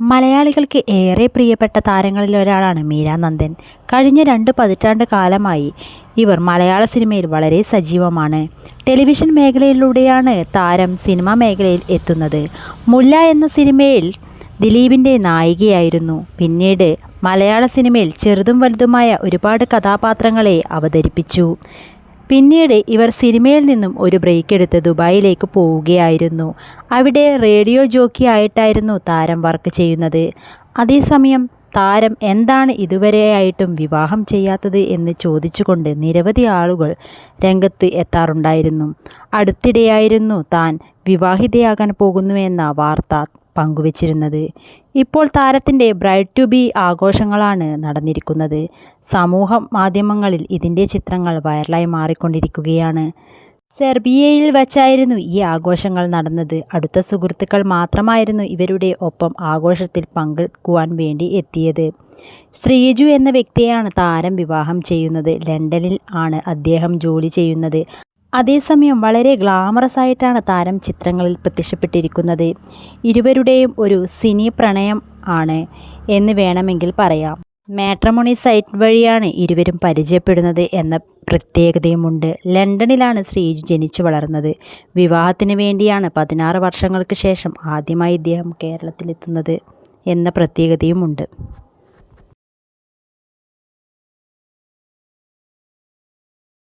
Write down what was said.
മലയാളികൾക്ക് ഏറെ പ്രിയപ്പെട്ട താരങ്ങളിൽ ഒരാളാണ് മീര നന്ദൻ. കഴിഞ്ഞ രണ്ട് പതിറ്റാണ്ട് കാലമായി ഇവർ മലയാള സിനിമയിൽ വളരെ സജീവമാണ്. ടെലിവിഷൻ മേഖലയിലൂടെയാണ് താരം സിനിമാ മേഖലയിൽ എത്തുന്നത്. മുല്ല എന്ന സിനിമയിൽ ദിലീപിന്റെ നായികയായിരുന്നു. പിന്നീട് മലയാള സിനിമയിൽ ചെറുതും വലുതുമായ ഒരുപാട് കഥാപാത്രങ്ങളെ അവതരിപ്പിച്ചു. പിന്നീട് ഇവർ സിനിമയിൽ നിന്നും ഒരു ബ്രേക്ക് എടുത്ത് ദുബായിലേക്ക് പോവുകയായിരുന്നു. അവിടെ റേഡിയോ ജോക്കി ആയിട്ടായിരുന്നു താരം വർക്ക് ചെയ്യുന്നത്. അതേസമയം താരം എന്താണ് ഇതുവരെയായിട്ടും വിവാഹം ചെയ്യാത്തത് എന്ന് ചോദിച്ചുകൊണ്ട് നിരവധി ആളുകൾ രംഗത്ത് എത്താറുണ്ടായിരുന്നു. അടുത്തിടെയായിരുന്നു താൻ വിവാഹിതയാകാൻ പോകുന്നുവെന്ന വാർത്ത പങ്കുവച്ചിരുന്നത്. ഇപ്പോൾ താരത്തിന്റെ ബ്രൈഡ് ടു ബി ആഘോഷങ്ങളാണ് നടന്നിരിക്കുന്നത്. സമൂഹ മാധ്യമങ്ങളിൽ ഇതിന്റെ ചിത്രങ്ങൾ വൈറലായി മാറിക്കൊണ്ടിരിക്കുകയാണ്. സെർബിയയിൽ വച്ചായിരുന്നു ഈ ആഘോഷങ്ങൾ നടന്നത്. അടുത്ത സുഹൃത്തുക്കൾ മാത്രമായിരുന്നു ഇവരുടെ ഒപ്പം ആഘോഷത്തിൽ പങ്കെടുക്കുവാൻ വേണ്ടി എത്തിയത്. ശ്രീജു എന്ന വ്യക്തിയാണ് താരം വിവാഹം ചെയ്യുന്നത്. ലണ്ടനിൽ ആണ് അദ്ദേഹം ജോലി ചെയ്യുന്നത്. അതേസമയം വളരെ ഗ്ലാമറസ് ആയിട്ടാണ് താരം ചിത്രങ്ങളിൽ പ്രത്യക്ഷപ്പെട്ടിരിക്കുന്നത്. ഇരുവരുടെയും ഒരു സിനി പ്രണയം ആണ് എന്ന് വേണമെങ്കിൽ പറയാം. മാട്രമോണി സൈറ്റ് വഴിയാണ് ഇരുവരും പരിചയപ്പെടുന്നത് എന്ന പ്രത്യേകതയുമുണ്ട്. ലണ്ടനിലാണ് ശ്രീജു ജനിച്ചു വളർന്നത്. വിവാഹത്തിന് വേണ്ടിയാണ് പതിനാറ് വർഷങ്ങൾക്ക് ശേഷം ആദ്യമായി ഇദ്ദേഹം കേരളത്തിലെത്തുന്നത് എന്ന പ്രത്യേകതയുമുണ്ട്.